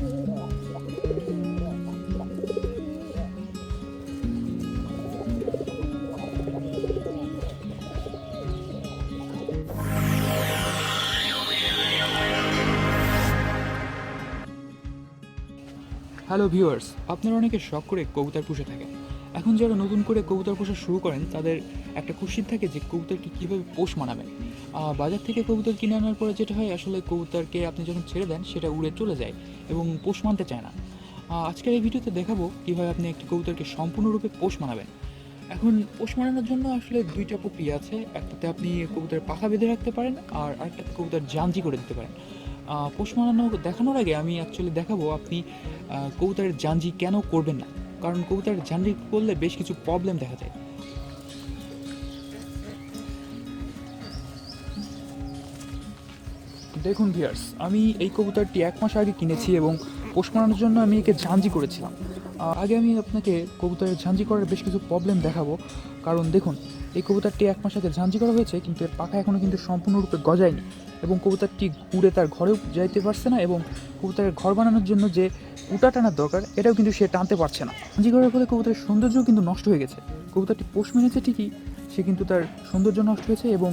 Hello viewers আপনারা অনেকে শখ করে কবুতর পুষে থাকেন। এখন যারা নতুন করে কবুতর পোষা শুরু করেন, তাদের একটা খুশি থাকে যে কবুতরকে কীভাবে পোষ মানাবেন। বাজার থেকে কবুতর কিনে আনার পরে যেটা হয়, আসলে কবুতরকে আপনি যখন ছেড়ে দেন, সেটা উড়ে চলে যায় এবং পোষ মানতে চায় না। আজকের এই ভিডিওতে দেখাবো কীভাবে আপনি একটি কবুতরকে সম্পূর্ণরূপে পোষ মানাবেন। এখন পোষ মানানোর জন্য আসলে দুইটা প্রক্রিয়া আছে। একটাতে আপনি কবুতরের পাখা বেঁধে রাখতে পারেন আর আরেকটাতে কবুতর জাঞ্জি করে দিতে পারেন। পোষ মানানো, দেখানোর আগে আমি অ্যাকচুয়ালি দেখাবো আপনি কবুতরের জাঞ্জি কেন করবেন না। কারণ কবুতরের জাঞ্জি করলে বেশ কিছু প্রবলেম দেখা যায়। দেখুন ভিয়ার্স আমি এই কবুতরটি এক মাস আগে কিনেছি এবং পোষ মানানোর জন্য আমি একে ঝাঁঝি করেছিলাম। আগে আমি আপনাকে কবুতরের ঝাঞ্জি করার বেশ কিছু প্রবলেম দেখাবো। কারণ দেখুন, এই কবুতরটি এক মাস আগে ঝাঞ্জি করা হয়েছে, কিন্তু এর পাখা এখনও কিন্তু সম্পূর্ণরূপে গজায়নি এবং কবুতরটি উড়ে তার ঘরেও যাইতে পারছে না এবং কবুতরের ঘর বানানোর জন্য যে উটা টানার দরকার, এটাও কিন্তু সে টানতে পারছে না। ঝাঞ্জি করার ফলে কবুতরের সৌন্দর্যও কিন্তু নষ্ট হয়ে গেছে। কবুতরটি পোষ মেনেছে ঠিকই, সে কিন্তু তার সৌন্দর্য নষ্ট হয়েছে এবং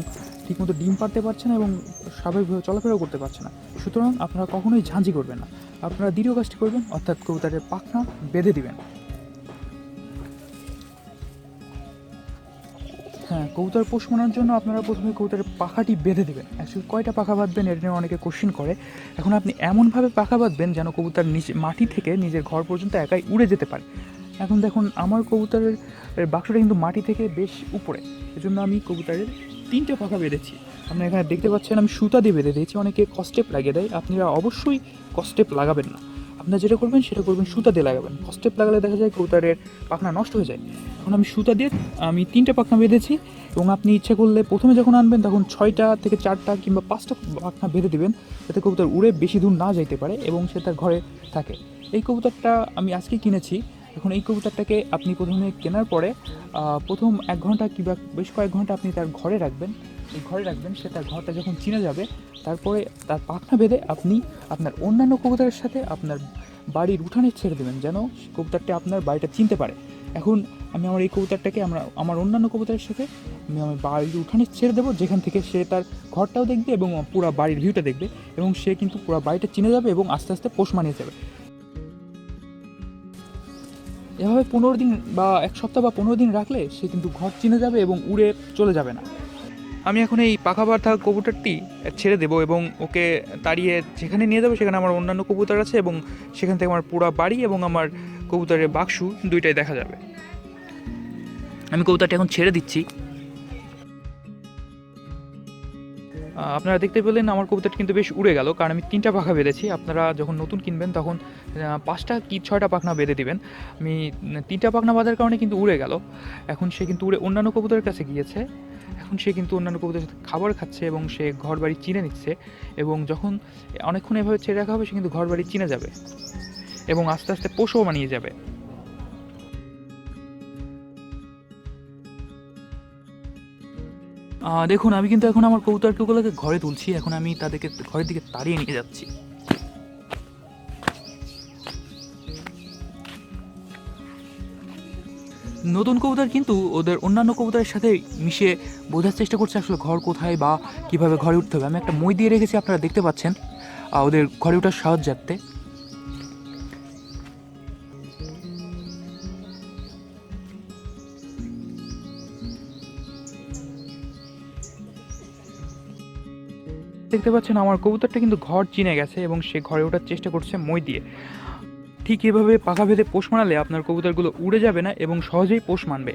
ঠিকমতো ডিম পারতে পারছে না এবং স্বাভাবিকভাবে চলাফেরাও করতে পারছে না। সুতরাং আপনারা কখনোই ঝাঁঝি করবেন না। আপনারা দ্বিতীয় কাজটি করবেন, অর্থাৎ কবুতরের পাখনা বেঁধে দিবেন। হ্যাঁ কবুতর পোষ মানার জন্য আপনারা প্রথমে কবুতরের পাখাটি বেঁধে দেবেন। অ্যাকচুয়ালি কয়টা পাখা বাঁধবেন এটা নিয়ে অনেকে কোশ্চিন করে। এখন আপনি এমনভাবে পাখা বাঁধবেন যেন কবুতর নিচে, মাটি থেকে নিজের ঘর পর্যন্ত একাই উড়ে যেতে পারে। এখন দেখুন, আমার কবুতরের বাক্সটা কিন্তু মাটি থেকে বেশ উপরে। এজন্য আমি কবুতরের তিনটে পাখা বেঁধেছি। আপনারা এখানে দেখতে পাচ্ছেন, আমি সুতা দিয়ে বেঁধে দিয়েছি, অনেকে কস্টেপ লাগিয়ে দেয়। আপনারা অবশ্যই কস্টেপ লাগাবেন না। আপনারা যেটা করবেন, সেটা করবেন সুতা দিয়ে লাগাবেন। কস্টেপ লাগালে দেখা যায় কৌতারের পাখনা নষ্ট হয়ে যায়। এখন আমি সুতা দিয়ে, আমি তিনটে পাখনা বেঁধেছি এবং আপনি ইচ্ছে করলে প্রথমে যখন আনবেন, তখন ছয়টা থেকে চারটা কিংবা পাঁচটা পাখনা বেঁধে দিবেন, যাতে কবুতর উড়ে বেশি দূর না যাইতে পারে এবং সে তার ঘরে থাকে। এই কবুতরটা আমি আজকে কিনেছি। এখন এই কবুতরটাকে আপনি প্রথমে কেনার পরে প্রথম এক ঘণ্টা কিংবা বেশ কয়েক ঘণ্টা আপনি তার ঘরে রাখবেন। এই ঘরে রাখবেন, সে তার ঘরটা যখন চিনে যাবে, তারপরে তার পাখনা বেঁধে আপনি আপনার অন্যান্য কবুতরের সাথে আপনার বাড়ির উঠানে ছেড়ে দেবেন, যেন কবুতরটা আপনার বাড়িটা চিনতে পারে। এখন আমি আমার এই কবুতরটাকে আমরা, আমার অন্যান্য কবুতরের সাথে আমি আমার বাড়ির উঠানে ছেড়ে দেবো, যেখান থেকে সে তার ঘরটাও দেখবে এবং পুরো বাড়ির ভিউটা দেখবে এবং সে কিন্তু পুরো বাড়িটা চিনে যাবে এবং আস্তে আস্তে পোষ মানিয়ে যাবে। এভাবে পনেরো দিন বা এক সপ্তাহ বা পনেরো দিন রাখলে সে কিন্তু ঘর চিনে যাবে এবং উড়ে চলে যাবে না। আমি এখন এই পাখা বার্থা কবুতরটি ছেড়ে দেবো এবং ওকে তাড়িয়ে যেখানে নিয়ে যাব সেখানে আমার অন্যান্য কবুতর আছে এবং সেখান থেকে আমার পুরা বাড়ি এবং আমার কবুতরের বাক্সু দুইটাই দেখা যাবে। আমি কবুতরটা এখন ছেড়ে দিচ্ছি। আপনারা দেখতে পেলেন আমার কবুতরটা কিন্তু বেশ উড়ে গেল, কারণ আমি তিনটা পাখা বেঁধেছি। আপনারা যখন নতুন কিনবেন তখন পাঁচটা কি ছয়টা পাখনা বেঁধে দিবেন। আমি তিনটা পাখনা বাঁধার কারণে কিন্তু উড়ে গেল। এখন সে কিন্তু উড়ে অন্যান্য কবুতরের কাছে গিয়েছে। এখন সে কিন্তু অন্যান্য কবুতরের সাথে খাবার খাচ্ছে এবং সে ঘর বাড়ি চিনে নিচ্ছে এবং যখন অনেকক্ষণ এভাবে ছেড়ে রাখা হবে, সে কিন্তু ঘর বাড়ি চিনে যাবে এবং আস্তে আস্তে পোষও বানিয়ে যাবে। দেখুন, আমি কিন্তু এখন আমার কবুতরগুলোকে ঘরে তুলছি। এখন আমি তাদেরকে ঘরের দিকে তাড়িয়ে নিয়ে যাচ্ছি। নতুন কবুতর কিন্তু ওদের অন্যান্য কবুতরের সাথে মিশে বোঝার চেষ্টা করছে আসলে ঘর কোথায় বা কীভাবে ঘরে উঠতে হবে। আমি একটা মই দিয়ে রেখেছি, আপনারা দেখতে পাচ্ছেন। ওদের ঘরে ওঠার সাহায্যার্থে দেখতে পাচ্ছেন আমার কবুতরটা কিন্তু ঘর চিনে গেছে এবং সে ঘরে ওঠার চেষ্টা করছে মই দিয়ে। ঠিক এভাবে পাখা ভেদে পোষ মানালে আপনার কবুতরগুলো উড়ে যাবে না এবং সহজেই পোষ মানবে।